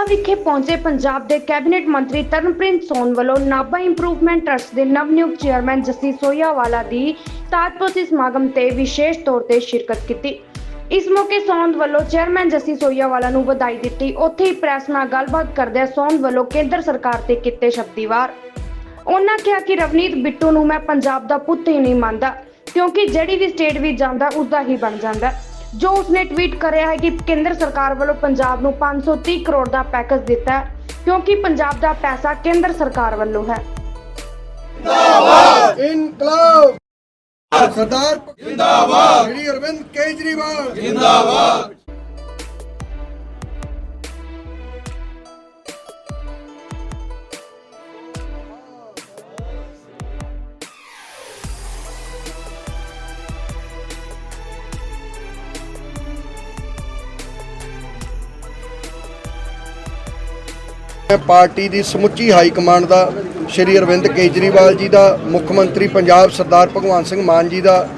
ਨਾਭਾ ਵਿਖੇ ਪਹੁੰਚੇ ਪੰਜਾਬ ਦੇ ਕੈਬਨਿਟ ਮੰਤਰੀ ਤਰਨਪ੍ਰੀਤ ਸੋਨ ਵੱਲੋਂ ਨਾਭਾ ਇੰਪਰੂਵਮੈਂਟ ਟਰਸਟ ਦੇ ਨਵਨਿਯੁਕਤ ਚੇਅਰਮੈਨ ਜਸੀ ਸੋਹੀਆਵਾਲਾ ਦੀ ਤਾਜਪੋਸ਼ੀ ਸਮਾਗਮ ਤੇ ਵਿਸ਼ੇਸ਼ ਤੌਰ ਤੇ ਸ਼ਿਰਕਤ ਕੀਤੀ। ਇਸ ਮੌਕੇ ਸੌਂਦ ਵੱਲੋਂ ਚੇਅਰਮੈਨ ਜਸੀ ਸੋਹੀਆਵਾਲਾ ਨੂੰ ਵਧਾਈ ਦਿੱਤੀ। ਉੱਥੇ ਹੀ ਪ੍ਰੈਸ ਨਾਲ ਗੱਲਬਾਤ ਕਰਦਿਆਂ ਸੌਂਦ ਵੱਲੋਂ ਕੇਂਦਰ ਸਰਕਾਰ ਤੇ ਕੀਤੇ ਸ਼ਬਦੀਵਾਰ। ਉਹਨਾਂ ਕਿਹਾ ਕਿ ਰਵਨੀਤ ਬਿੱਟੂ ਨੂੰ ਮੈਂ ਪੰਜਾਬ ਦਾ ਪੁੱਤ ਹੀ ਨਹੀਂ ਮੰਨਦਾ, ਕਿਉਂਕਿ ਜਿਹੜੀ ਵੀ ਸਟੇਟ ਵਿੱਚ ਜਾਂਦਾ ਉਸ ਦਾ ਹੀ ਬਣ ਜਾਂਦਾ। ਜੋ ਉਸਨੇ ਟਵੀਟ ਕਰਿਆ ਹੈ ਕਿ ਕੇਂਦਰ ਸਰਕਾਰ ਵੱਲੋਂ ਪੰਜਾਬ ਨੂੰ 530 ਕਰੋੜ ਦਾ ਪੈਕੇਜ ਦਿੱਤਾ ਹੈ ਕਿਉਂਕਿ ਪੰਜਾਬ ਦਾ ਪੈਸਾ ਕੇਂਦਰ ਸਰਕਾਰ ਵੱਲੋਂ ਹੈ। ਇਨਕਲਾਬ! ਸਰਦਾਰ ਜਿੰਦਾਬਾਦ! ਸ਼੍ਰੀ ਅਰਵਿੰਦ ਕੇਜਰੀਵਾਲ! ਜਿੰਦਾਬਾਦ! ਪਾਰਟੀ ਦੀ ਸਮੁੱਚੀ ਹਾਈ ਕਮਾਂਡ ਦਾ ਸ਼੍ਰੀ ਅਰਵਿੰਦ ਕੇਜਰੀਵਾਲ ਜੀ ਦਾ, ਮੁੱਖ ਮੰਤਰੀ ਪੰਜਾਬ ਸਰਦਾਰ ਭਗਵੰਤ ਸਿੰਘ ਮਾਨ ਜੀ ਦਾ,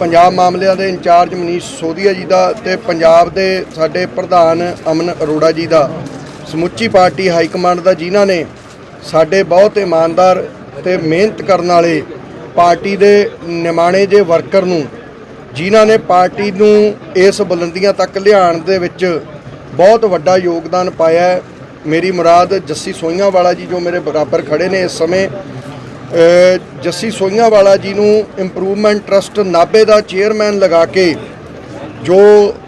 ਪੰਜਾਬ ਮਾਮਲਿਆਂ ਦੇ ਇੰਚਾਰਜ ਮਨੀਸ਼ ਸੋਧੀਆ ਜੀ ਦਾ ਤੇ ਪੰਜਾਬ ਦੇ ਸਾਡੇ ਪ੍ਰਧਾਨ ਅਮਨ ਅਰੋੜਾ ਜੀ ਦਾ। ਸਮੁੱਚੀ ਪਾਰਟੀ ਹਾਈ ਕਮਾਂਡ ਦਾ ਜਿਨ੍ਹਾਂ ਨੇ ਸਾਡੇ ਬਹੁਤ ਇਮਾਨਦਾਰ ਤੇ ਮਿਹਨਤ ਕਰਨ ਵਾਲੇ ਪਾਰਟੀ ਦੇ ਨਿਮਾਣੇ ਜੇ ਵਰਕਰ ਨੂੰ, ਜਿਨ੍ਹਾਂ ਨੇ ਪਾਰਟੀ ਨੂੰ ਇਸ ਬੁਲੰਦੀਆਂ ਤੱਕ ਲਿਆਉਣ ਦੇ ਵਿੱਚ ਬਹੁਤ ਵੱਡਾ ਯੋਗਦਾਨ ਪਾਇਆ ਹੈ। ਮੇਰੀ ਮੁਰਾਦ ਜੱਸੀ ਸੋਈਆਂ ਵਾਲਾ ਜੀ ਜੋ ਮੇਰੇ ਬਰਾਬਰ ਖੜੇ ਨੇ ਇਸ ਸਮੇਂ ਜੱਸੀ ਸੋਈਆਂ ਵਾਲਾ ਜੀ ਨੂੰ ਇੰਪਰੂਵਮੈਂਟ ਟਰਸਟ ਨਾਭੇ ਦਾ ਚੇਅਰਮੈਨ ਲਗਾ ਕੇ ਜੋ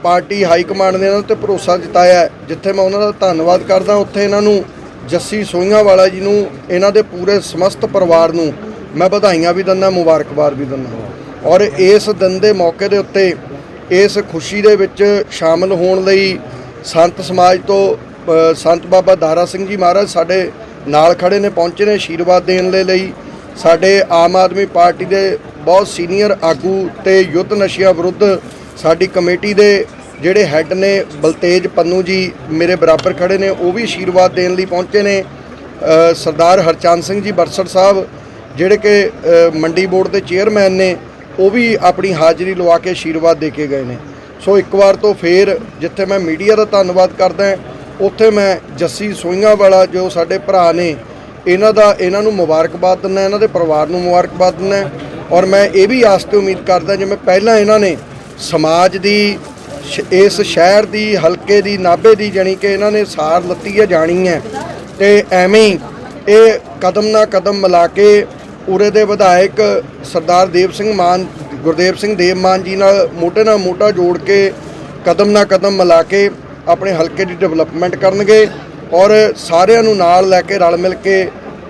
ਪਾਰਟੀ ਹਾਈ ਕਮਾਂਡ ਨੇ ਇਹਨਾਂ ਤੇ ਭਰੋਸਾ ਜਤਾਇਆ ਜਿੱਥੇ ਮੈਂ ਉਹਨਾਂ ਦਾ ਧੰਨਵਾਦ ਕਰਦਾ, ਉੱਥੇ ਇਹਨਾਂ ਨੂੰ ਜੱਸੀ ਸੋਈਆਂ ਵਾਲਾ ਜੀ ਨੂੰ, ਇਹਨਾਂ ਦੇ ਪੂਰੇ ਸਮਸਤ ਪਰਿਵਾਰ ਨੂੰ ਮੈਂ ਵਧਾਈਆਂ ਵੀ ਦਿੰਦਾ, ਮੁਬਾਰਕਬਾਦ ਵੀ ਦਿੰਦਾ। ਔਰ ਇਸ ਦਿਨ ਦੇ ਮੌਕੇ ਦੇ ਉੱਤੇ ਇਸ ਖੁਸ਼ੀ ਦੇ ਵਿੱਚ ਸ਼ਾਮਲ ਹੋਣ ਲਈ ਸੰਤ ਸਮਾਜ ਤੋਂ ਸੰਤ ਬਾਬਾ ਦਾਰਾ ਸਿੰਘ ਜੀ ਮਹਾਰਾਜ ਸਾਡੇ ਨਾਲ ਖੜੇ ਨੇ, ਪਹੁੰਚੇ ਨੇ ਆਸ਼ੀਰਵਾਦ ਦੇਣ ਦੇ ਲਈ। ਸਾਡੇ ਆਮ ਆਦਮੀ ਪਾਰਟੀ ਦੇ ਬਹੁਤ ਸੀਨੀਅਰ ਆਗੂ ਤੇ ਯੁੱਧ ਨਸ਼ਿਆਂ ਵਿਰੁੱਧ ਸਾਡੀ ਕਮੇਟੀ ਦੇ ਜਿਹੜੇ ਹੈੱਡ ਨੇ, ਬਲਤੇਜ ਪੰਨੂ ਜੀ ਮੇਰੇ ਬਰਾਬਰ ਖੜੇ ਨੇ, ਉਹ ਵੀ ਆਸ਼ੀਰਵਾਦ ਦੇਣ ਲਈ ਪਹੁੰਚੇ ਨੇ। ਸਰਦਾਰ ਹਰਚੰਦ ਸਿੰਘ ਜੀ ਬਰਸੜ ਸਾਹਿਬ, ਜਿਹੜੇ ਕਿ ਮੰਡੀ ਬੋਰਡ ਦੇ ਚੇਅਰਮੈਨ ਨੇ, ਉਹ ਵੀ ਆਪਣੀ ਹਾਜ਼ਰੀ ਲਵਾ ਕੇ ਆਸ਼ੀਰਵਾਦ ਦੇ ਕੇ ਗਏ ਨੇ। ਸੋ ਇੱਕ ਵਾਰ ਤੋਂ ਫੇਰ ਜਿੱਥੇ ਮੈਂ ਮੀਡੀਆ ਦਾ ਧੰਨਵਾਦ ਕਰਦਾ ਉੱਥੇ ਮੈਂ ਜੱਸੀ ਸੋਈਆਂ ਵਾਲਾ ਜੋ ਸਾਡੇ ਭਰਾ ਨੇ, ਇਹਨਾਂ ਦਾ, ਇਹਨਾਂ ਨੂੰ ਮੁਬਾਰਕਬਾਦ ਦਿੰਦਾ, ਇਹਨਾਂ ਦੇ ਪਰਿਵਾਰ ਨੂੰ ਮੁਬਾਰਕਬਾਦ ਦਿੰਦਾ ਔਰ ਮੈਂ ਇਹ ਵੀ ਆਸ ਤੇ ਉਮੀਦ ਕਰਦਾ ਜਿਵੇਂ ਪਹਿਲਾਂ ਇਹਨਾਂ ਨੇ ਸਮਾਜ ਦੀ, ਸ਼- ਇਸ ਸ਼ਹਿਰ ਦੀ, ਹਲਕੇ ਦੀ, ਨਾਭੇ ਦੀ ਜਾਣੀ ਕਿ ਇਹਨਾਂ ਨੇ ਸਾਰ ਲੱਤੀ ਹੈ, ਜਾਣੀ ਹੈ। ਤੇ ਐਵੇਂ ਹੀ ਇਹ ਕਦਮ ਨਾ ਕਦਮ ਮਿਲਾ ਕੇ ਉਰੇ ਦੇ ਵਿਧਾਇਕ ਸਰਦਾਰ ਦੇਵ ਸਿੰਘ ਮਾਨ, ਗੁਰਦੇਵ ਸਿੰਘ ਦੇਵ ਮਾਨ ਜੀ ਨਾਲ ਮੋਟੇ ਨਾਲ ਮੋਟਾ ਜੋੜ ਕੇ ਕਦਮ ਨਾ ਕਦਮ ਮਿਲਾ ਕੇ ਆਪਣੇ ਹਲਕੇ ਦੀ ਡਿਵੈਲਪਮੈਂਟ ਕਰਨਗੇ ਔਰ ਸਾਰਿਆਂ ਨੂੰ ਨਾਲ ਲੈ ਕੇ ਰਲ ਮਿਲ ਕੇ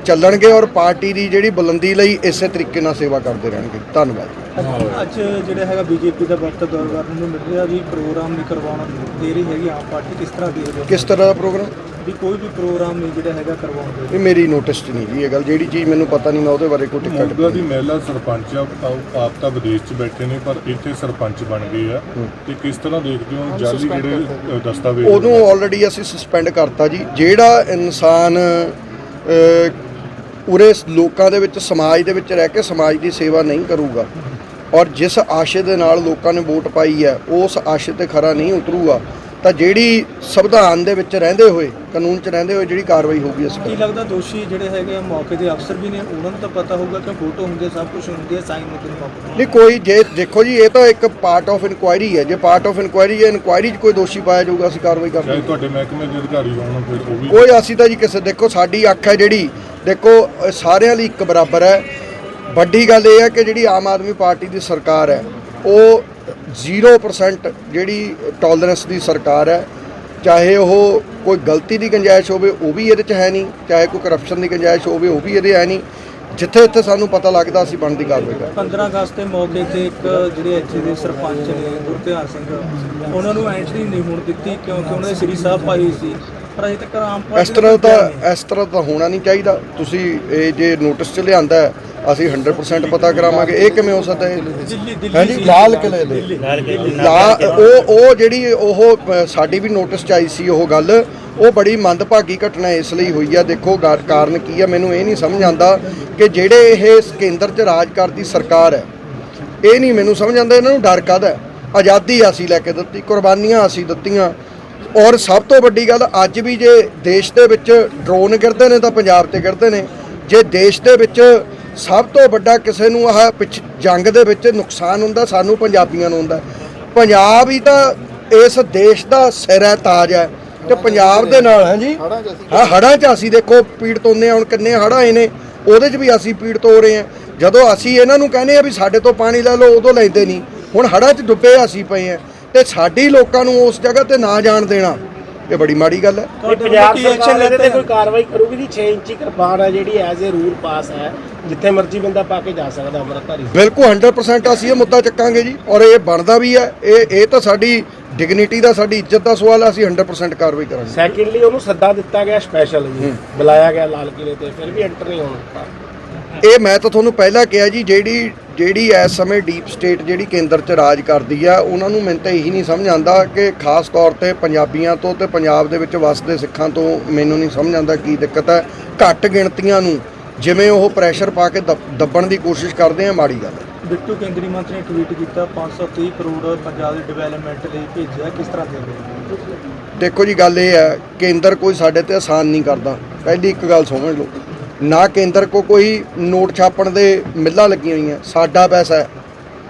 ਚੱਲਣਗੇ ਔਰ ਪਾਰਟੀ ਦੀ ਜਿਹੜੀ ਬੁਲੰਦੀ ਲਈ ਇਸੇ ਤਰੀਕੇ ਨਾਲ ਸੇਵਾ ਕਰਦੇ ਰਹਿਣਗੇ। ਧੰਨਵਾਦ। ਅੱਜ ਜਿਹੜਾ ਹੈਗਾ ਬੀਜੇਪੀ ਦਾ ਵਕਤ ਦੌਰ ਕਰਨ ਨੂੰ ਮਿਲ ਰਿਹਾ ਵੀ ਪ੍ਰੋਗਰਾਮ ਨਹੀਂ ਕਰਵਾਉਣਾ ਦੇ ਰਹੀ ਹੈਗੀ ਆਮ ਪਾਰਟੀ ਕਿਸ ਤਰ੍ਹਾਂ ਹੋ? ਕਿਸ ਤਰ੍ਹਾਂ ਦਾ ਪ੍ਰੋਗਰਾਮ? ਵੀ ਕੋਈ ਵੀ ਪ੍ਰੋਗਰਾਮ ਨਹੀਂ ਜਿਹੜਾ ਹੈਗਾ ਕਰਵਾਉਣ ਦੇ ਇਹ ਮੇਰੀ ਨੋਟਿਸ 'ਚ ਨਹੀਂ ਜੀ ਇਹ ਗੱਲ। ਜਿਹੜੀ ਚੀਜ਼ ਮੈਨੂੰ ਪਤਾ ਨਹੀਂ ਮੈਂ ਉਹਦੇ ਬਾਰੇ ਕੋਈ ਟਿਕਟ ਮੋਗਾ ਦੀ ਮਹਿਲਾ ਸਰਪੰਚ ਆ ਆਪ- ਆਪ ਤਾਂ ਵਿਦੇਸ਼ 'ਚ ਬੈਠੇ ਨੇ ਪਰ ਇੱਥੇ ਸਰਪੰਚ ਬਣ ਗਏ ਆ। ਤੇ ਕਿਸ ਤਰ੍ਹਾਂ ਦੇਖਦੇ ਹੋ ਜਾਲੀ ਜਿਹੜੇ ਅ, ਦਸਤਾਵੇਜ਼ ਉਹਨੂੰ ਆਲਰੇਡੀ ਅਸੀਂ ਸਸਪੈਂਡ ਕਰਤਾ ਜੀ। ਜਿਹੜਾ ਇਨਸਾਨ ਉਰੇ ਲੋਕਾਂ ਦੇ ਵਿੱਚ ਸਮਾਜ ਦੇ ਵਿੱਚ ਰਹਿ ਕੇ ਸਮਾਜ ਦੀ ਸੇਵਾ ਨਹੀਂ ਕਰੂਗਾ ਔਰ ਜਿਸ ਆਸ਼ੇ ਦੇ ਨਾਲ ਲੋਕਾਂ ਨੇ ਵੋਟ ਪਾਈ ਹੈ ਉਸ ਆਸ਼ੇ ਤੇ ਖਰਾ ਨਹੀਂ ਉਤਰੂਗਾ। ਤਾਂ ਜਿਹੜੀ ਸੰਵਿਧਾਨ ਦੇ ਵਿੱਚ ਰਹਿੰਦੇ ਹੋਏ ਕਾਨੂੰਨ 'ਚ ਰਹਿੰਦੇ ਹੋਏ ਜਿਹੜੀ ਕਾਰਵਾਈ ਹੋਊਗੀ ਅਸੀਂ ਕੀ। ਲੱਗਦਾ ਦੋਸ਼ੀ ਜਿਹੜੇ ਹੈਗੇ ਆ ਮੌਕੇ ਦੇ ਅਫਸਰ ਵੀ ਨੇ ਉਹਨਾਂ ਨੂੰ ਤਾਂ ਪਤਾ ਹੋਊਗਾ ਕਿ ਫੋਟੋ ਹੁੰਦੀ ਸਭ ਕੁਝ ਹੁੰਦੀ ਹੈ ਸਾਈਨ ਹੁੰਦੇ ਨੇ ਮੌਕੇ। ਨਹੀਂ ਕੋਈ ਜੇ ਦੇਖੋ ਜੀ ਇਹ ਤਾਂ ਇੱਕ ਪਾਰਟ ਆਫ ਇਨਕੁਆਇਰੀ ਹੈ ਜੇ ਪਾਰਟ ਆਫ ਇਨਕੁਆਇਰੀ ਹੈ ਇਨਕੁਆਇਰੀ 'ਚ ਕੋਈ ਦੋਸ਼ੀ ਪਾਇਆ ਜਾਊਗਾ ਅਸੀਂ ਕਾਰਵਾਈ ਕਰਾਂਗੇ ਤੁਹਾਡੇ ਮਹਿਕਮੇ ਦੇ ਅਧਿਕਾਰੀ ਹੋਣ ਫਿਰ ਉਹ ਵੀ ਕੋਈ ਅਸੀਂ ਤਾਂ ਜੀ ਕਿਸੇ ਦੇਖੋ ਸਾਡੀ ਅੱਖ ਹੈ ਜਿਹੜੀ ਦੇਖੋ ਸਾਰਿਆਂ ਲਈ ਇੱਕ ਬਰਾਬਰ ਹੈ ਵੱਡੀ ਗੱਲ ਇਹ ਹੈ ਕਿ ਜਿਹੜੀ ਆਮ ਆਦਮੀ ਪਾਰਟੀ ਦੀ ਸਰਕਾਰ ਹੈ ਉਹ 0% ਜਿਹੜੀ ਟੋਲਰੈਂਸ ਦੀ ਸਰਕਾਰ ਹੈ ਚਾਹੇ ਉਹ ਕੋਈ ਗਲਤੀ ਦੀ ਗੁੰਜਾਇਸ਼ ਹੋਵੇ ਉਹ ਵੀ ਇਹਦੇ 'ਚ ਹੈ ਨਹੀਂ ਚਾਹੇ ਕੋਈ ਕਰਪਸ਼ਨ ਦੀ ਗੁੰਜਾਇਸ਼ ਹੋਵੇ ਉਹ ਵੀ ਇਹਦੇ ਹੈ ਨਹੀਂ। ਜਿੱਥੇ ਇੱਥੇ ਸਾਨੂੰ ਪਤਾ ਲੱਗਦਾ ਅਸੀਂ ਬਣਦੀ ਕਾਰਵਾਈ ਕਰਦੇ 15 ਅਗਸਤ ਦੇ ਮੌਕੇ ਤੇ ਇੱਕ ਜਿਹੜੇ ਇੱਥੇ ਦੇ ਸਰਪੰਚ ਨੇ ਗੁਰਧਿਆਨ ਸਿੰਘ ਉਹਨਾਂ ਨੂੰ ਐਂਟਰੀ ਨਹੀਂ ਹੋਣ ਦਿੱਤੀ ਕਿਉਂਕਿ ਉਹਨਾਂ ਦੇ ਸ੍ਰੀ ਸਾਹਿਬ ਪਾਈ ਸੀ। ਪਰ ਅਜੇ ਤੱਕ ਆਮ ਇਸ ਤਰ੍ਹਾਂ ਤਾਂ ਇਸ ਤਰ੍ਹਾਂ ਤਾਂ ਹੋਣਾ ਨਹੀਂ ਚਾਹੀਦਾ। ਤੁਸੀਂ ਇਹ ਜੇ ਨੋਟਿਸ 'ਚ ਲਿਆਂਦਾ ਹੈ, ਅਸੀਂ 100% ਪਤਾ ਕਰਾਵਾਂਗੇ। ਇਹ ਕਿਵੇਂ ਹੋ ਸਕਦਾ ਹੈ? ਹਾਂਜੀ। ਲਾਲ ਕਿਲੇ ਦੇ। ਲਾ ਉਹ ਉਹ ਜਿਹੜੀ ਉਹ ਸਾਡੀ ਵੀ ਨੋਟਿਸ ਚ ਆਈ ਸੀ ਉਹ ਗੱਲ। ਉਹ ਬੜੀ ਮੰਦਭਾਗੀ ਘਟਨਾ ਇਸ ਲਈ ਹੋਈ ਆ। ਦੇਖੋ ਗਾ- ਕਾਰਨ ਕੀ ਆ ਮੈਨੂੰ ਇਹ ਨਹੀਂ ਸਮਝ ਆਉਂਦਾ ਕਿ ਜਿਹੜੇ ਇਹ ਕੇਂਦਰ 'ਚ ਰਾਜ ਕਰਦੀ ਸਰਕਾਰ ਹੈ ਇਹ ਨਹੀਂ ਮੈਨੂੰ ਸਮਝ ਆਉਂਦਾ ਇਹਨਾਂ ਨੂੰ ਡਰ ਕਾਹਦਾ ਹੈ? ਆਜ਼ਾਦੀ ਅਸੀਂ ਲੈ ਕੇ ਦਿੱਤੀ ਕੁਰਬਾਨੀਆਂ ਅਸੀਂ ਦਿੱਤੀਆਂ। ਔਰ ਸਭ ਤੋਂ ਵੱਡੀ ਗੱਲ ਅੱਜ ਵੀ ਜੇ ਦੇਸ਼ ਦੇ ਵਿੱਚ ਡਰੋਨ ਗਿਰਦੇ ਨੇ ਤਾਂ ਪੰਜਾਬ ਤੇ ਗਿਰਦੇ ਨੇ। ਜੇ ਦੇਸ਼ ਦੇ ਵਿੱਚ ਸਭ ਤੋਂ ਵੱਡਾ ਕਿਸੇ ਨੂੰ ਆਹ ਪਿੱਛ ਜੰਗ ਦੇ ਵਿੱਚ ਨੁਕਸਾਨ ਹੁੰਦਾ ਸਾਨੂੰ ਪੰਜਾਬੀਆਂ ਨੂੰ ਹੁੰਦਾ। ਪੰਜਾਬ ਹੀ ਤਾਂ ਇਸ ਦੇਸ਼ ਦਾ ਸਿਰ ਹੈ ਤਾਜ ਹੈ। ਤੇ ਪੰਜਾਬ ਦੇ ਨਾਲ ਹਾਂਜੀ ਹਾਂ ਹੜਾਂ 'ਚ ਅਸੀਂ ਦੇਖੋ ਪੀੜਤ ਹੁੰਦੇ ਹਾਂ ਹੁਣ ਕਿੰਨੇ ਹੜ੍ਹ ਆਏ ਨੇ ਉਹਦੇ 'ਚ ਵੀ ਅਸੀਂ ਪੀੜਤ ਹੋ ਰਹੇ ਹਾਂ। ਜਦੋਂ ਅਸੀਂ ਇਹਨਾਂ ਨੂੰ ਕਹਿੰਦੇ ਆ ਵੀ ਸਾਡੇ ਤੋਂ ਪਾਣੀ ਲੈ ਲਓ ਉਦੋਂ ਲੈਂਦੇ ਨਹੀਂ। ਹੁਣ ਹੜ੍ਹਾਂ 'ਚ ਡੁੱਬੇ ਅਸੀਂ ਪਏ ਹਾਂ। ਤੇ ਸਾਡੀ ਲੋਕਾਂ ਨੂੰ ਉਸ ਜਗ੍ਹਾ ਤੇ ਨਾ ਜਾਣ ਦੇਣਾ। ਇਹ ਬੜੀ ਮਾੜੀ ਗੱਲ ਹੈ। ਇਹ ਪੰਜਾਬ ਸਰਕਾਰ ਇਹਦੇ ਤੇ ਕੋਈ ਕਾਰਵਾਈ ਕਰੂਗੀ ਜੀ? 6 ਇੰਚੀ ਕਿਰਪਾਨ ਹੈ ਜਿਹੜੀ ਐਜ਼ ਅ ਰੂਲ ਪਾਸ ਹੈ ਜਿੱਥੇ ਮਰਜ਼ੀ ਬੰਦਾ ਪਾ ਕੇ ਜਾ ਸਕਦਾ ਅੰਮ੍ਰਿਤਧਾਰੀ। ਬਿਲਕੁਲ 100% ਅਸੀਂ ਇਹ ਮੁੱਦਾ ਚੱਕਾਂਗੇ ਜੀ ਔਰ ਇਹ ਬਣਦਾ ਵੀ ਹੈ। ਇਹ ਇਹ ਤਾਂ ਸਾਡੀ ਡਿਗਨਿਟੀ ਦਾ ਸਾਡੀ ਇੱਜ਼ਤ ਦਾ ਸਵਾਲ ਹੈ ਅਸੀਂ 100% ਕਾਰਵਾਈ ਕਰਾਂਗੇ। ਸੈਕਿੰਡਲੀ ਉਹਨੂੰ ਸੱਦਾ ਦਿੱਤਾ ਗਿਆ ਸਪੈਸ਼ਲ ਜੀ ਬੁਲਾਇਆ ਗਿਆ ਲਾਲ ਕਿਲੇ ਤੇ ਫਿਰ ਵੀ ਐਂਟਰ ਨਹੀਂ ਹੋਣ। ਦਿੱਤਾ ਇਹ ਮੈਂ ਤਾਂ ਤੁਹਾਨੂੰ ਪਹਿਲਾਂ ਕਿਹਾ ਜੀ ਜਿਹੜੀ ਜਿਹੜੀ ਇਸ ਸਮੇਂ ਡੀਪ ਸਟੇਟ ਜਿਹੜੀ ਕੇਂਦਰ 'ਚ ਰਾਜ ਕਰਦੀ ਆ ਉਹਨਾਂ ਨੂੰ ਮੈਨੂੰ ਤਾਂ ਇਹੀ ਨਹੀਂ ਸਮਝ ਆਉਂਦਾ ਕਿ ਖਾਸ ਤੌਰ ਤੇ ਪੰਜਾਬੀਆਂ ਤੋਂ ਤੇ ਪੰਜਾਬ ਦੇ ਵਿੱਚ ਵਸਦੇ ਸਿੱਖਾਂ ਤੋਂ ਮੈਨੂੰ ਨਹੀਂ ਸਮਝ ਆਉਂਦਾ ਕੀ ਦਿੱਕਤ ਹੈ। ਘੱਟ ਗਿਣਤੀਆਂ ਨੂੰ ਜਿਵੇਂ ਉਹ ਪ੍ਰੈਸ਼ਰ ਪਾ ਕੇ ਦੱਬ- ਦੱਬਣ ਦੀ ਕੋਸ਼ਿਸ਼ ਕਰਦੇ ਆ ਮਾੜੀ ਗੱਲ ਹੈ। ਬਿੱਟੂ ਕੇਂਦਰੀ ਮੰਤਰੀ ਨੇ ਟਵੀਟ ਕੀਤਾ 530 ਕਰੋੜ ਪੰਜਾਬ ਦੀ ਡਿਵੈਲਪਮੈਂਟ ਲਈ ਭੇਜਿਆ ਕਿਸ ਤਰ੍ਹਾਂ ਦੇ ਦੇਖੋ ਜੀ ਗੱਲ ਇਹ ਹੈ ਕੇਂਦਰ ਕੋਈ ਸਾਡੇ ਤੇ ਆਸਾਨ ਨਹੀਂ ਕਰਦਾ। ਪਹਿਲੀ ਇੱਕ ਗੱਲ ਸਮਝ ਲਓ। ਨਾ ਕੇਂਦਰ ਕੋ ਕੋਈ ਨੋਟ ਛਾਪਣ ਦੇ ਮਿੱਲਾਂ ਲੱਗੀਆਂ ਹੋਈਆਂ। ਸਾਡਾ ਪੈਸਾ ਹੈ,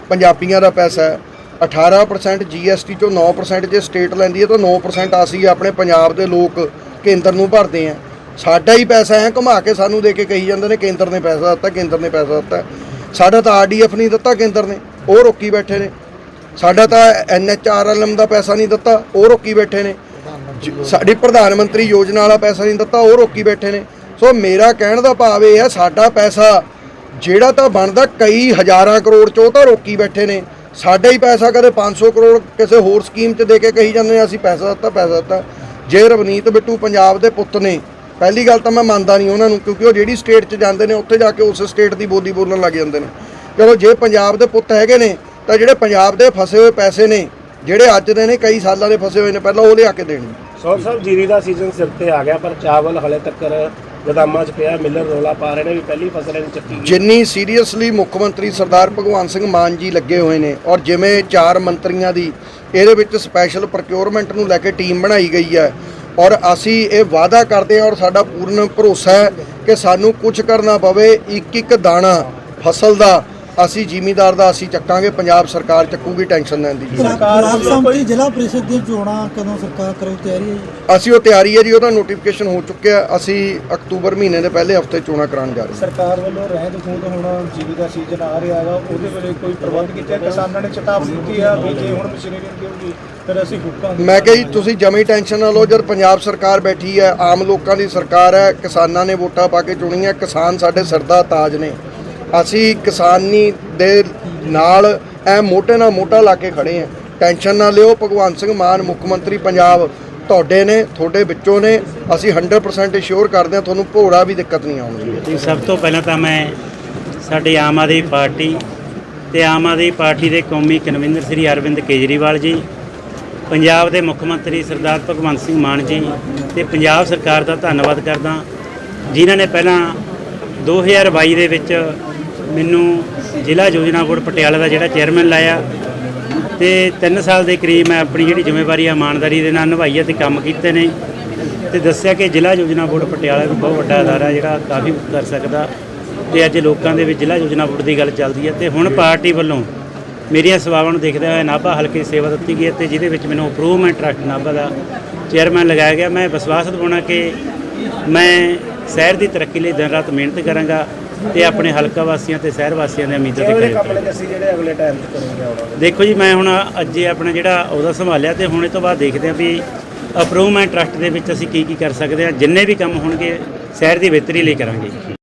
ਪੰਜਾਬੀਆਂ ਦਾ ਪੈਸਾ ਹੈ। 18% GST ਚੋਂ 9% ਜੇ ਸਟੇਟ ਲੈਂਦੀ ਹੈ ਤਾਂ 9% ਅਸੀਂ ਆਪਣੇ ਪੰਜਾਬ ਦੇ ਲੋਕ ਕੇਂਦਰ ਨੂੰ ਭਰਦੇ ਆ ਸਾਡਾ ਹੀ ਪੈਸਾ ਹੈ, ਘੁਮਾ ਕੇ ਸਾਨੂੰ ਦੇ ਕੇ ਕਹੀ ਜਾਂਦੇ ਨੇ, ਕੇਂਦਰ ਨੇ ਪੈਸਾ ਦਿੱਤਾ, ਕੇਂਦਰ ਨੇ ਪੈਸਾ ਦਿੱਤਾ। ਸਾਡਾ ਤਾਂ ਆਰਡੀਐਫ ਨਹੀਂ ਦਿੱਤਾ ਕੇਂਦਰ ਨੇ, ਉਹ ਰੋਕੀ ਬੈਠੇ ਨੇ। ਸਾਡਾ ਤਾਂ ਐਨਐਚਆਰਐਲਐਮ ਦਾ ਪੈਸਾ ਨਹੀਂ ਦਿੱਤਾ, ਉਹ ਰੋਕੀ ਬੈਠੇ ਨੇ। ਸਾਡੀ ਪ੍ਰਧਾਨ ਮੰਤਰੀ ਯੋਜਨਾ ਵਾਲਾ ਪੈਸਾ ਨਹੀਂ ਦਿੱਤਾ, ਉਹ ਰੋਕੀ ਬੈਠੇ ਨੇ। ਸੋ ਮੇਰਾ ਕਹਿਣ ਦਾ ਭਾਵ ਇਹ ਹੈ, ਸਾਡਾ ਪੈਸਾ ਜਿਹੜਾ ਤਾਂ ਬਣਦਾ ਕਈ ਹਜ਼ਾਰਾਂ ਕਰੋੜ ਚ, ਉਹ ਤਾਂ ਰੋਕੀ ਬੈਠੇ ਨੇ। ਸਾਡਾ ਹੀ ਪੈਸਾ ਕਦੇ 500 ਕਰੋੜ ਕਿਸੇ ਹੋਰ ਸਕੀਮ 'ਚ ਦੇ ਕੇ ਕਹੀ ਜਾਂਦੇ ਨੇ ਅਸੀਂ ਪੈਸਾ ਦਿੱਤਾ ਪੈਸਾ ਦਿੱਤਾ। ਜੇ ਰਵਨੀਤ ਬਿੱਟੂ ਪੰਜਾਬ ਦੇ ਪੁੱਤ ਨੇ, ਪਹਿਲੀ ਗੱਲ ਤਾਂ ਮੈਂ ਮੰਨਦਾ ਨਹੀਂ ਉਹਨਾਂ ਨੂੰ, ਕਿਉਂਕਿ ਉਹ ਜਿਹੜੀ ਸਟੇਟ 'ਚ ਜਾਂਦੇ ਨੇ, ਉੱਥੇ ਜਾ ਕੇ ਉਸ ਸਟੇਟ ਦੀ ਬੋਲੀ ਬੋਲਣ ਲੱਗ ਜਾਂਦੇ ਨੇ। ਚਲੋ, ਜੇ ਪੰਜਾਬ ਦੇ ਪੁੱਤ ਹੈਗੇ ਨੇ, ਤਾਂ ਜਿਹੜੇ ਪੰਜਾਬ ਦੇ ਫਸੇ ਹੋਏ ਪੈਸੇ ਨੇ, ਜਿਹੜੇ ਅੱਜ ਦੇ ਨੇ, ਕਈ ਸਾਲਾਂ ਦੇ ਫਸੇ ਹੋਏ ਨੇ, ਪਹਿਲਾਂ ਉਹ ਲਿਆ ਕੇ ਦੇਣ ਸੌਰ ਸਾਹਿਬ ਜੀਰੀ ਦਾ ਸੀਜ਼ਨ ਸਿਰ ਤੇ ਆ ਗਿਆ, ਪਰ ਚਾਵਲ ਹਲੇ ਤੱਕ ਗਦਾਮਾਂ 'ਚ ਪਿਆ, ਮਿਲਰ ਰੋਲਾ ਪਾ ਰਹੇ ਨੇ, ਵੀ ਪਹਿਲੀ ਫਸਲ ਇਹਨੂੰ ਚੱਕੀ ਗਈ ਜਿੰਨੀ ਸੀਰੀਅਸਲੀ ਮੁੱਖ ਮੰਤਰੀ ਸਰਦਾਰ ਭਗਵੰਤ ਸਿੰਘ ਮਾਨ ਜੀ ਲੱਗੇ ਹੋਏ ਨੇ ਔਰ ਜਿਵੇਂ ਚਾਰ ਮੰਤਰੀਆਂ ਦੀ ਇਹਦੇ ਵਿੱਚ ਸਪੈਸ਼ਲ ਪ੍ਰੋਕਿਉਰਮੈਂਟ ਨੂੰ ਲੈ ਕੇ ਟੀਮ ਬਣਾਈ ਗਈ ਹੈ ਔਰ ਅਸੀਂ ਇਹ ਵਾਅਦਾ ਕਰਦੇ ਹਾਂ ਔਰ ਸਾਡਾ ਪੂਰਨ ਭਰੋਸਾ ਹੈ ਕਿ ਸਾਨੂੰ ਕੁਝ ਕਰਨਾ ਪਵੇ ਇੱਕ ਇੱਕ ਦਾਣਾ ਫਸਲ ਦਾ ਅਸੀਂ ਜ਼ਿਮੀਦਾਰ ਦਾ ਅਸੀਂ ਚੱਕਾਂਗੇ ਪੰਜਾਬ ਸਰਕਾਰ ਚੱਕੂਗੀ ਟੈਨਸ਼ਨ ਲੈਣ ਦੀ ਨਹੀਂ। ਸਰਕਾਰ ਸੰਮਤੀ ਜ਼ਿਲ੍ਹਾ ਪ੍ਰੀਸ਼ਦ ਦੀਆਂ ਚੋਣਾਂ ਕਦੋਂ ਸਰਕਾਰ ਕਰੂ ਤਿਆਰੀ ਹੈ ਜੀ? ਅਸੀਂ ਉਹ ਤਿਆਰੀ ਹੈ ਜੀ ਉਹਦਾ ਨੋਟੀਫਿਕੇਸ਼ਨ ਹੋ ਚੁੱਕਿਆ ਅਸੀਂ ਅਕਤੂਬਰ ਮਹੀਨੇ ਦੇ ਪਹਿਲੇ ਹਫ਼ਤੇ ਚੋਣਾਂ ਕਰਾਉਣ ਜਾ ਰਹੇ ਹਾਂ। ਸਰਕਾਰ ਵੱਲੋਂ ਰਹਿੰਦ ਖੂੰਦ ਹੁਣ ਜੀਵੀ ਦਾ ਸੀਜ਼ਨ ਆ ਰਿਹਾ ਹੈਗਾ ਉਹਦੇ ਵੇਲੇ ਕੋਈ ਪ੍ਰਬੰਧ ਕੀਤਾ ਕਿਸਾਨਾਂ ਨੇ ਚੇਤਾਵਨੀ ਦਿੱਤੀ ਆ ਵੀ ਜੇ ਹੁਣ ਮਸ਼ੀਨਰੀ ਨਹੀਂ ਦੇਊਗੀ ਫਿਰ ਅਸੀਂ ਹੁੱਕਾਂਗੇ ਮੈਂ ਕਿਹਾ ਜੀ ਤੁਸੀਂ ਜਮੀ ਟੈਨਸ਼ਨ ਨਾ ਲਓ ਜਦ ਪੰਜਾਬ ਸਰਕਾਰ ਬੈਠੀ ਹੈ ਆਮ ਲੋਕਾਂ ਦੀ ਸਰਕਾਰ ਹੈ ਕਿਸਾਨਾਂ ਨੇ ਵੋਟਾਂ ਪਾ ਕੇ ਚੁਣੀਆਂ ਕਿਸਾਨ ਸਾਡੇ ਸਿਰ ਦਾ ਤਾਜ ਨੇ। ਅਸੀਂ ਕਿਸਾਨੀ ਦੇ ਨਾਲ ਐ ਮੋਟੇ ਨਾਲ ਮੋਟਾ ਲਾ ਕੇ ਖੜੇ ਆ ਟੈਨਸ਼ਨ ਨਾ ਲਿਓ, ਭਗਵੰਤ ਸਿੰਘ ਮਾਨ, ਮੁੱਖ ਮੰਤਰੀ ਪੰਜਾਬ ਤੁਹਾਡੇ ਨੇ, ਤੁਹਾਡੇ ਵਿੱਚੋਂ ਨੇ। ਅਸੀਂ 100% ਅਸ਼ੋਰ ਕਰਦੇ ਹਾਂ, ਤੁਹਾਨੂੰ ਭੋੜਾ ਵੀ ਦਿੱਕਤ ਨਹੀਂ ਆਉਣੀ ਸਭ ਤੋਂ ਪਹਿਲਾਂ ਤਾਂ ਮੈਂ ਸਾਡੀ ਆਮ ਆਦਮੀ ਪਾਰਟੀ ਤੇ ਆਮ ਆਦਮੀ ਪਾਰਟੀ ਦੇ ਕੌਮੀ ਕਨਵੀਨਰ ਸ੍ਰੀ ਅਰਵਿੰਦ ਕੇਜਰੀਵਾਲ ਜੀ, ਪੰਜਾਬ ਦੇ ਮੁੱਖ ਮੰਤਰੀ ਸਰਦਾਰ ਭਗਵੰਤ ਸਿੰਘ ਮਾਨ ਜੀ ਤੇ ਪੰਜਾਬ ਸਰਕਾਰ ਦਾ ਧੰਨਵਾਦ ਕਰਦਾ। ਜਿਨ੍ਹਾਂ ਨੇ ਪਹਿਲਾਂ 2022 ਦੇ ਵਿੱਚ ਮੈਨੂੰ ਜ਼ਿਲ੍ਹਾ ਯੋਜਨਾ ਬੋਰਡ ਪਟਿਆਲਾ ਦਾ ਜਿਹੜਾ ਚੇਅਰਮੈਨ ਲਾਇਆ ਤੇ 3 ਸਾਲ ਦੇ ਕਰੀਬ ਮੈਂ ਆਪਣੀ ਜਿਹੜੀ ਜ਼ਿੰਮੇਵਾਰੀ ਆ, ਇਮਾਨਦਾਰੀ ਦੇ ਨਾਲ ਨਿਭਾਈ ਹੈ ਤੇ ਕੰਮ ਕੀਤੇ ਨੇ ਤੇ ਦੱਸਿਆ ਕਿ ਜ਼ਿਲ੍ਹਾ ਯੋਜਨਾ ਬੋਰਡ ਪਟਿਆਲਾ ਵੀ ਬਹੁਤ ਵੱਡਾ ਅਦਾਰਾ ਜਿਹੜਾ ਕਾਫੀ ਕਰ ਸਕਦਾ ਤੇ ਅੱਜ ਲੋਕਾਂ ਦੇ ਵਿੱਚ ਜ਼ਿਲ੍ਹਾ ਯੋਜਨਾ ਬੋਰਡ ਦੀ ਗੱਲ ਚੱਲਦੀ ਹੈ ਤੇ ਹੁਣ ਪਾਰਟੀ ਵੱਲੋਂ ਮੇਰੀਆਂ ਸੇਵਾਵਾਂ ਨੂੰ ਦੇਖਦੇ ਹੋਏ ਨਾਭਾ ਹਲਕੇ ਸੇਵਾ ਦਿੱਤੀ ਗਈ ਹੈ ਤੇ ਜਿਹਦੇ ਵਿੱਚ ਮੈਨੂੰ ਇੰਪਰੂਵਮੈਂਟ ਟਰਸਟ ਨਾਭਾ ਦਾ ਚੇਅਰਮੈਨ ਲਗਾਇਆ ਗਿਆ। ਮੈਂ ਵਿਸ਼ਵਾਸ ਦਿਵਾਉਣਾ ਕਿ ਮੈਂ ਸ਼ਹਿਰ ਦੀ ਤਰੱਕੀ ਲਈ ਦਿਨ ਰਾਤ ਮਿਹਨਤ ਕਰਾਂਗਾ ਤੇ ਆਪਣੇ ਹਲਕਾ ਵਾਸੀਆਂ ਤੇ ਸ਼ਹਿਰ ਵਾਸੀਆਂ ਦੇ ਉਮੀਦਾਂ ਤੇ ਖਰੇ ਕੰਮ ਨੇ ਅਸੀਂ ਜਿਹੜੇ ਅਗਲੇ ਟਾਈਮ 'ਚ ਕਰੋਗੇ ਆਉਣਾ ਦੇਖੋ ਜੀ ਮੈਂ ਹੁਣ ਅੱਜ ਇਹ ਆਪਣਾ ਜਿਹੜਾ ਅਹੁਦਾ ਸੰਭਾਲਿਆ ਤੇ ਹੁਣ ਇਹ ਤੋਂ ਬਾਅਦ ਦੇਖਦੇ ਹਾਂ ਵੀ ਅਪਰੂਵਮੈਂਟ ਟਰਸਟ ਦੇ ਵਿੱਚ ਅਸੀਂ ਕੀ ਕੀ ਕਰ ਸਕਦੇ ਹਾਂ। ਜਿੰਨੇ ਵੀ ਕੰਮ ਹੋਣਗੇ ਸ਼ਹਿਰ ਦੀ ਬਿਹਤਰੀ ਲਈ ਕਰਾਂਗੇ।